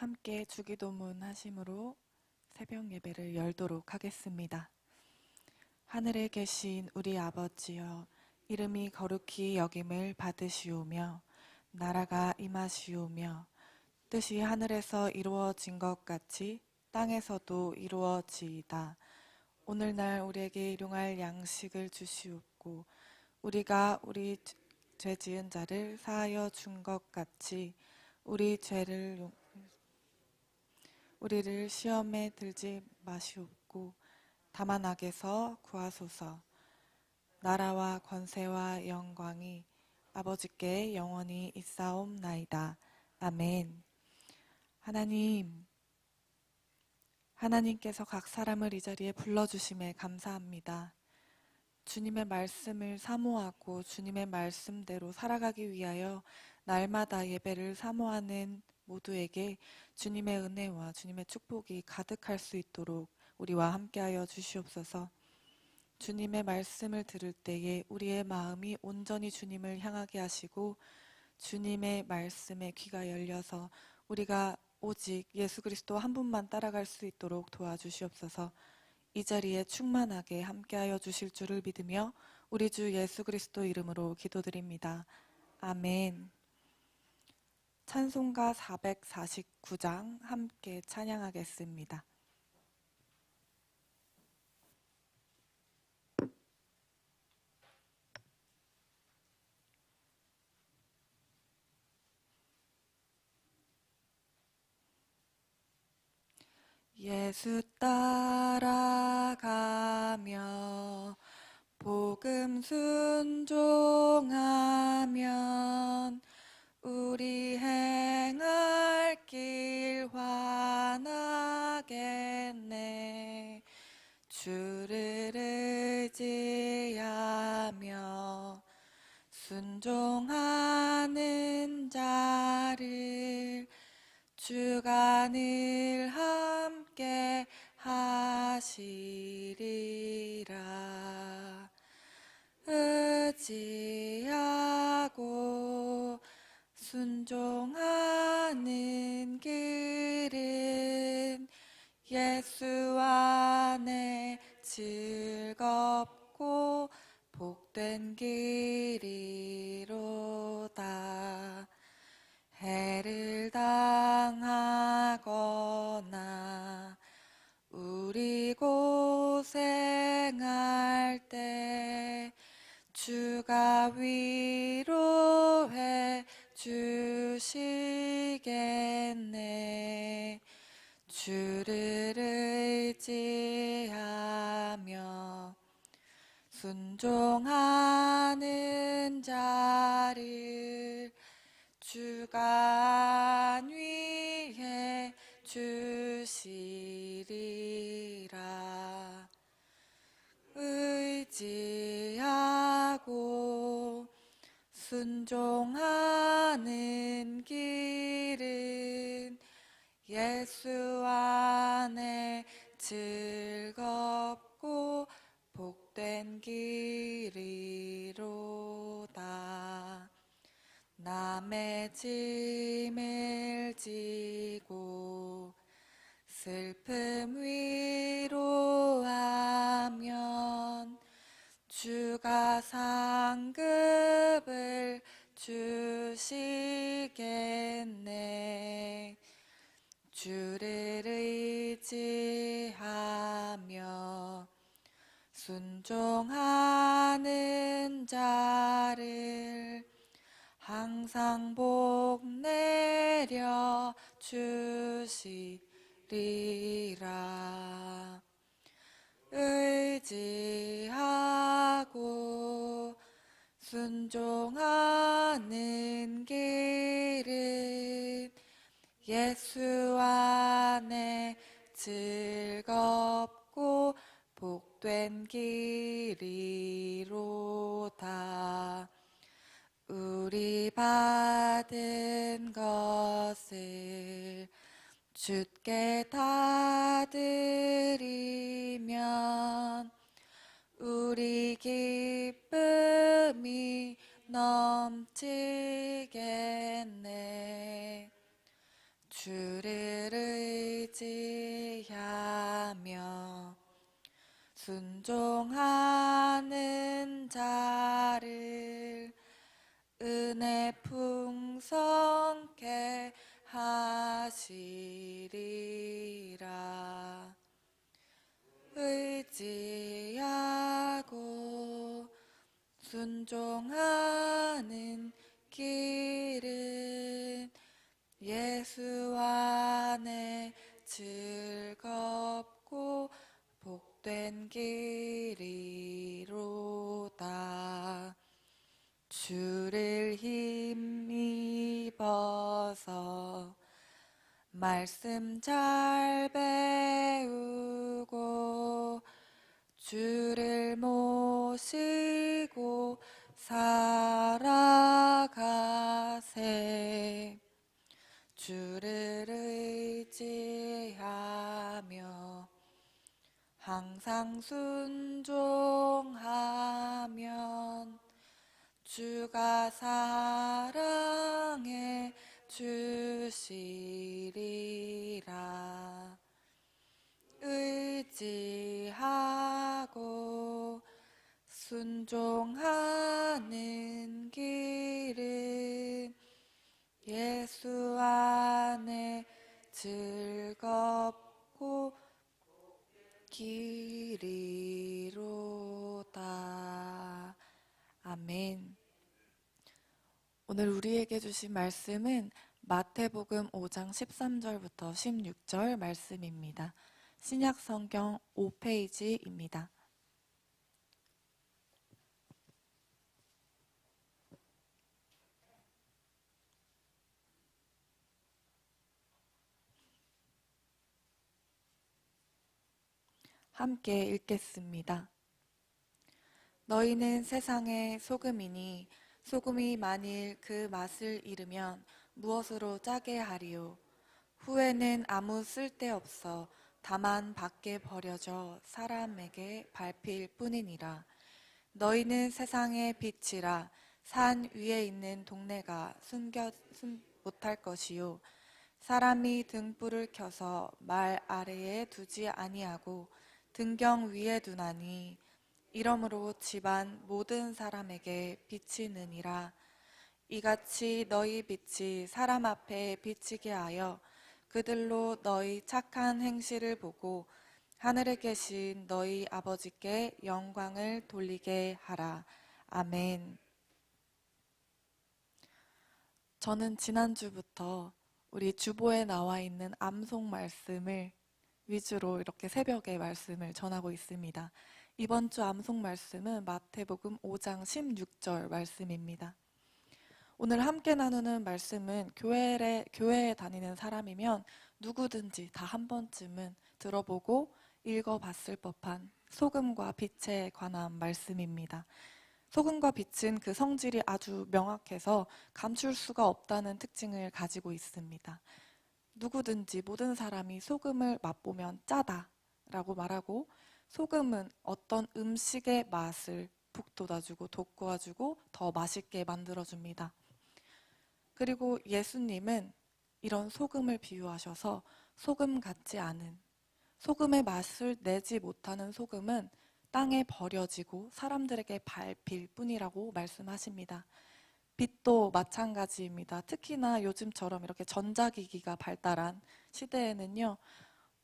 함께 주기도문 하심으로 새벽 예배를 열도록 하겠습니다. 하늘에 계신 우리 아버지여 이름이 거룩히 여김을 받으시오며 나라가 임하시오며 뜻이 하늘에서 이루어진 것 같이 땅에서도 이루어지이다. 오늘날 우리에게 일용할 양식을 주시옵고 우리가 우리 죄 지은 자를 사하여 준 것 같이 우리 죄를 용- 우리를 시험에 들지 마시옵고 다만 악에서 구하소서 나라와 권세와 영광이 아버지께 영원히 있사옵나이다. 아멘. 하나님, 하나님께서 각 사람을 이 자리에 불러주심에 감사합니다. 주님의 말씀을 사모하고 주님의 말씀대로 살아가기 위하여 날마다 예배를 사모하는 모두에게 주님의 은혜와 주님의 축복이 가득할 수 있도록 우리와 함께하여 주시옵소서. 주님의 말씀을 들을 때에 우리의 마음이 온전히 주님을 향하게 하시고 주님의 말씀에 귀가 열려서 우리가 오직 예수 그리스도 한 분만 따라갈 수 있도록 도와주시옵소서. 이 자리에 충만하게 함께하여 주실 줄을 믿으며 우리 주 예수 그리스도 이름으로 기도드립니다. 아멘. 찬송가 449장 함께 찬양하겠습니다. 예수 따라가며 복음 순종하면 우리 행할 길 환하겠네. 주를 의지하며 순종하는 자를 늘 함께 하시리라. 의지하고 순종하는 길은 예수 안에 즐겁고 복된 길이로다. 해를 당하거나 우리 고생할 때 주가 위로해 주시겠네. 주를 의지하며 순종하는 자를 주가 안위해 주시리라. 의지하고 순종하는 길은 예수 안에 즐겁고 복된 길이로다. 남의 짐을 지고 슬픔 위로하면 주가 상급을 주시겠네. 주를 의지하며 순종하는 자를 항상 복 내려 주시리라 의지하고 순종하는 길은 예수 안에 즐겁고 복된 길이로다. 우리 받은 것을 주께 다 드리면 우리 기쁨이 넘치겠네. 주를 의지하며 순종하는 자를 은혜 풍성케 하시리라 의지하고 순종하는 길은 예수 안에 즐겁고 복된 길이로다. 주를 힘입어서 말씀 잘 배우고 주를 모시고 살아가세. 주를 의지하며 항상 순종하면 주가 사랑해 주시리라 의지하고 순종하는 길은 예수 안에 즐겁고 길이로다. 아멘. 오늘 우리에게 주신 말씀은 마태복음 5장 13절부터 16절 말씀입니다. 신약 성경 5페이지입니다. 함께 읽겠습니다. 너희는 세상의 소금이니 소금이 만일 그 맛을 잃으면 무엇으로 짜게 하리요? 후에는 아무 쓸데 없어 다만 밖에 버려져 사람에게 밟힐 뿐이니라. 너희는 세상의 빛이라 산 위에 있는 동네가 숨겨 숨 못할 것이요. 사람이 등불을 켜서 말 아래에 두지 아니하고 등경 위에 두나니 이러므로 집안 모든 사람에게 비치느니라. 이같이 너희 빛이 사람 앞에 비치게 하여 그들로 너희 착한 행실을 보고 하늘에 계신 너희 아버지께 영광을 돌리게 하라. 아멘. 저는 지난주부터 우리 주보에 나와 있는 암송 말씀을 위주로 이렇게 새벽에 말씀을 전하고 있습니다. 이번 주 암송 말씀은 마태복음 5장 16절 말씀입니다. 오늘 함께 나누는 말씀은 교회에, 교회에 다니는 사람이면 누구든지 다 한 번쯤은 들어보고 읽어봤을 법한 소금과 빛에 관한 말씀입니다. 소금과 빛은 그 성질이 아주 명확해서 감출 수가 없다는 특징을 가지고 있습니다. 누구든지 모든 사람이 소금을 맛보면 짜다 라고 말하고 소금은 어떤 음식의 맛을 북돋아주고 돋구어주고 더 맛있게 만들어줍니다. 그리고 예수님은 이런 소금을 비유하셔서 소금 같지 않은 소금의 맛을 내지 못하는 소금은 땅에 버려지고 사람들에게 밟힐 뿐이라고 말씀하십니다. 빛도 마찬가지입니다. 특히나 요즘처럼 이렇게 전자기기가 발달한 시대에는요,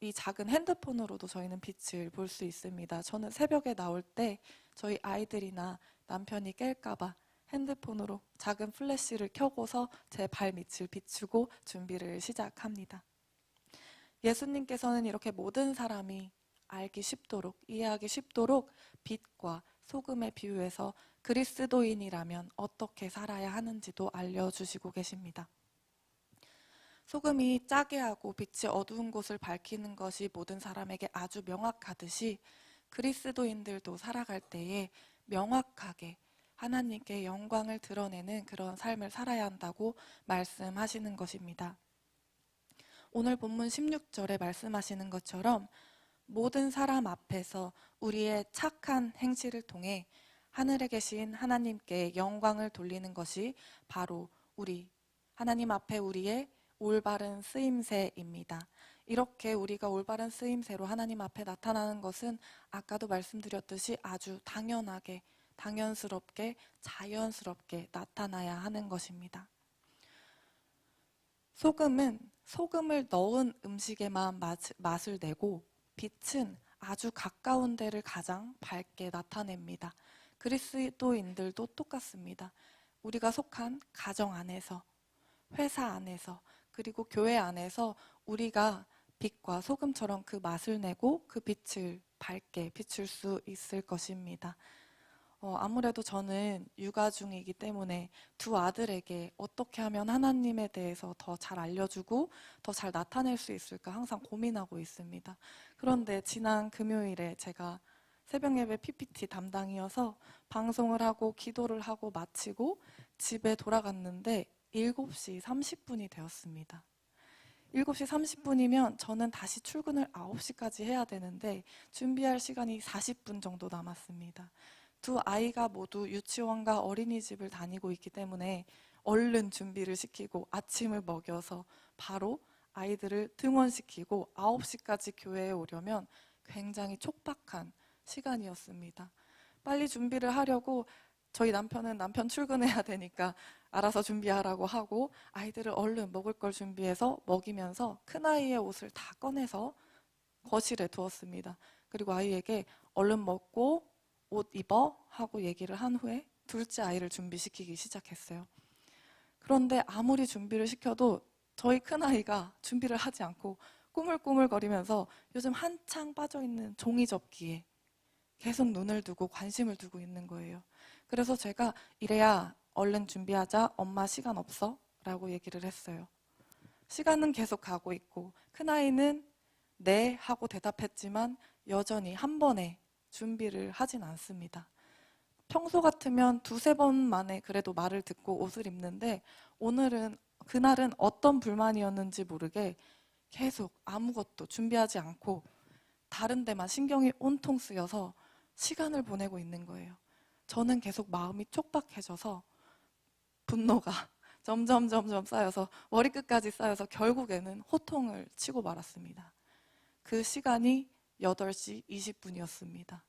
이 작은 핸드폰으로도 저희는 빛을 볼 수 있습니다. 저는 새벽에 나올 때 저희 아이들이나 남편이 깰까봐 핸드폰으로 작은 플래시를 켜고서 제 발 밑을 비추고 준비를 시작합니다. 예수님께서는 이렇게 모든 사람이 알기 쉽도록, 이해하기 쉽도록 빛과 소금의 비유에서 그리스도인이라면 어떻게 살아야 하는지도 알려주시고 계십니다. 소금이 짜게 하고 빛이 어두운 곳을 밝히는 것이 모든 사람에게 아주 명확하듯이 그리스도인들도 살아갈 때에 명확하게 하나님께 영광을 드러내는 그런 삶을 살아야 한다고 말씀하시는 것입니다. 오늘 본문 16절에 말씀하시는 것처럼 모든 사람 앞에서 우리의 착한 행실을 통해 하늘에 계신 하나님께 영광을 돌리는 것이 바로 우리 하나님 앞에 우리의 올바른 쓰임새입니다. 이렇게 우리가 올바른 쓰임새로 하나님 앞에 나타나는 것은 아까도 말씀드렸듯이 아주 당연하게, 당연스럽게, 자연스럽게 나타나야 하는 것입니다. 소금은 소금을 넣은 음식에만 맛, 맛을 내고 빛은 아주 가까운 데를 가장 밝게 나타냅니다. 그리스도인들도 똑같습니다. 우리가 속한 가정 안에서, 회사 안에서, 그리고 교회 안에서 우리가 빛과 소금처럼 그 맛을 내고 그 빛을 밝게 비출 수 있을 것입니다. 어, 아무래도 저는 육아 중이기 때문에 두 아들에게 어떻게 하면 하나님에 대해서 더 잘 알려주고 더 잘 나타낼 수 있을까 항상 고민하고 있습니다. 그런데 지난 금요일에 제가 새벽 예배 PPT 담당이어서 방송을 하고 기도를 하고 마치고 집에 돌아갔는데 7시 30분이 되었습니다. 7시 30분이면 저는 다시 출근을 9시까지 해야 되는데 준비할 시간이 40분 정도 남았습니다. 두 아이가 모두 유치원과 어린이집을 다니고 있기 때문에 얼른 준비를 시키고 아침을 먹여서 바로 아이들을 등원시키고 9시까지 교회에 오려면 굉장히 촉박한 시간이었습니다. 빨리 준비를 하려고 저희 남편은 남편 출근해야 되니까 알아서 준비하라고 하고 아이들을 얼른 먹을 걸 준비해서 먹이면서 큰아이의 옷을 다 꺼내서 거실에 두었습니다. 그리고 아이에게 얼른 먹고 옷 입어 하고 얘기를 한 후에 둘째 아이를 준비시키기 시작했어요. 그런데 아무리 준비를 시켜도 저희 큰아이가 준비를 하지 않고 꾸물꾸물거리면서 요즘 한창 빠져있는 종이 접기에 계속 눈을 두고 관심을 두고 있는 거예요. 그래서 제가 이래야 얼른 준비하자 엄마 시간 없어? 라고 얘기를 했어요. 시간은 계속 가고 있고 큰아이는 네 하고 대답했지만 여전히 한 번에 준비를 하진 않습니다. 평소 같으면 두세 번 만에 그래도 말을 듣고 옷을 입는데 오늘은 그날은 어떤 불만이었는지 모르게 계속 아무것도 준비하지 않고 다른 데만 신경이 온통 쓰여서 시간을 보내고 있는 거예요. 저는 계속 마음이 촉박해져서 분노가 점점 점점 쌓여서 머리끝까지 쌓여서 결국에는 호통을 치고 말았습니다. 그 시간이 8시 20분이었습니다.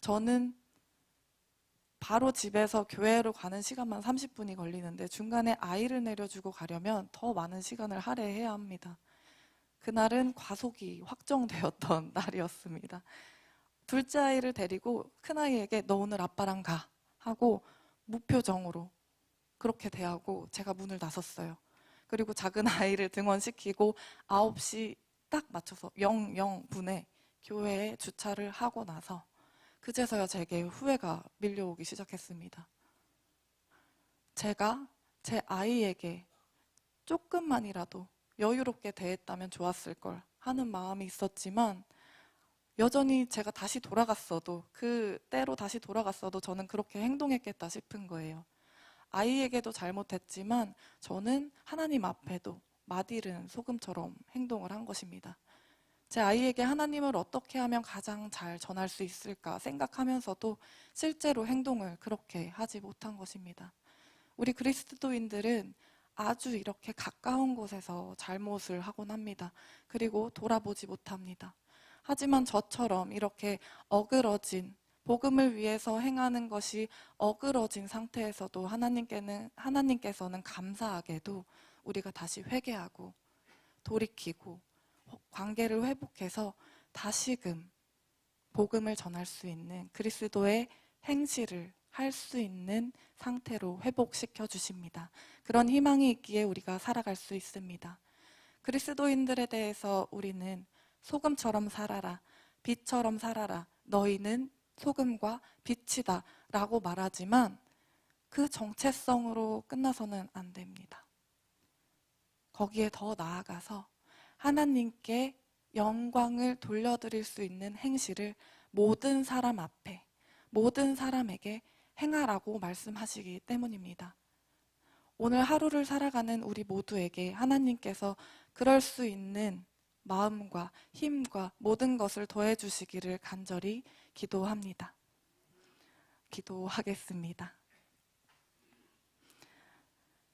저는 바로 집에서 교회로 가는 시간만 30분이 걸리는데 중간에 아이를 내려주고 가려면 더 많은 시간을 할애해야 합니다. 그날은 과속이 확정되었던 날이었습니다. 둘째 아이를 데리고 큰 아이에게 너 오늘 아빠랑 가 하고 무표정으로 그렇게 대하고 제가 문을 나섰어요. 그리고 작은 아이를 등원시키고 9시 딱 맞춰서 00분에 교회에 주차를 하고 나서 그제서야 제게 후회가 밀려오기 시작했습니다. 제가 제 아이에게 조금만이라도 여유롭게 대했다면 좋았을 걸 하는 마음이 있었지만 여전히 제가 다시 돌아갔어도 그 때로 다시 돌아갔어도 저는 그렇게 행동했겠다 싶은 거예요. 아이에게도 잘못했지만 저는 하나님 앞에도 마딜은 소금처럼 행동을 한 것입니다. 제 아이에게 하나님을 어떻게 하면 가장 잘 전할 수 있을까 생각하면서도 실제로 행동을 그렇게 하지 못한 것입니다. 우리 그리스도인들은 아주 이렇게 가까운 곳에서 잘못을 하곤 합니다. 그리고 돌아보지 못합니다. 하지만 저처럼 이렇게 어그러진 복음을 위해서 행하는 것이 어그러진 상태에서도 하나님께는 하나님께서는 감사하게도 우리가 다시 회개하고 돌이키고 관계를 회복해서 다시금 복음을 전할 수 있는 그리스도의 행실을 할 수 있는 상태로 회복시켜 주십니다. 그런 희망이 있기에 우리가 살아갈 수 있습니다. 그리스도인들에 대해서 우리는 소금처럼 살아라, 빛처럼 살아라, 너희는 소금과 빛이다 라고 말하지만 그 정체성으로 끝나서는 안 됩니다. 거기에 더 나아가서 하나님께 영광을 돌려드릴 수 있는 행실을 모든 사람 앞에, 모든 사람에게 행하라고 말씀하시기 때문입니다. 오늘 하루를 살아가는 우리 모두에게 하나님께서 그럴 수 있는 마음과 힘과 모든 것을 더해 주시기를 간절히 기도합니다. 기도하겠습니다.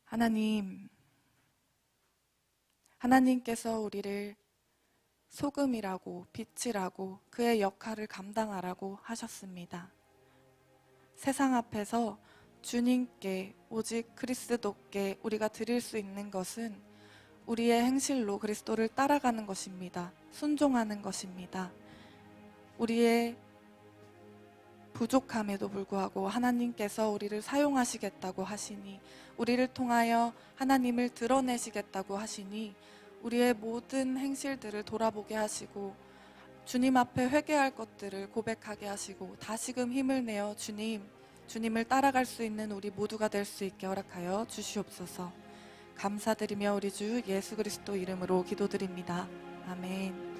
하나님, 하나님께서 우리를 소금이라고 빛이라고 그의 역할을 감당하라고 하셨습니다. 세상 앞에서 주님께 오직 그리스도께 우리가 드릴 수 있는 것은 우리의 행실로 그리스도를 따라가는 것입니다. 순종하는 것입니다. 우리의 부족함에도 불구하고 하나님께서 우리를 사용하시겠다고 하시니 우리를 통하여 하나님을 드러내시겠다고 하시니 우리의 모든 행실들을 돌아보게 하시고 주님 앞에 회개할 것들을 고백하게 하시고 다시금 힘을 내어 주님 주님을 따라갈 수 있는 우리 모두가 될 수 있게 허락하여 주시옵소서. 감사드리며 우리 주 예수 그리스도 이름으로 기도드립니다. 아멘.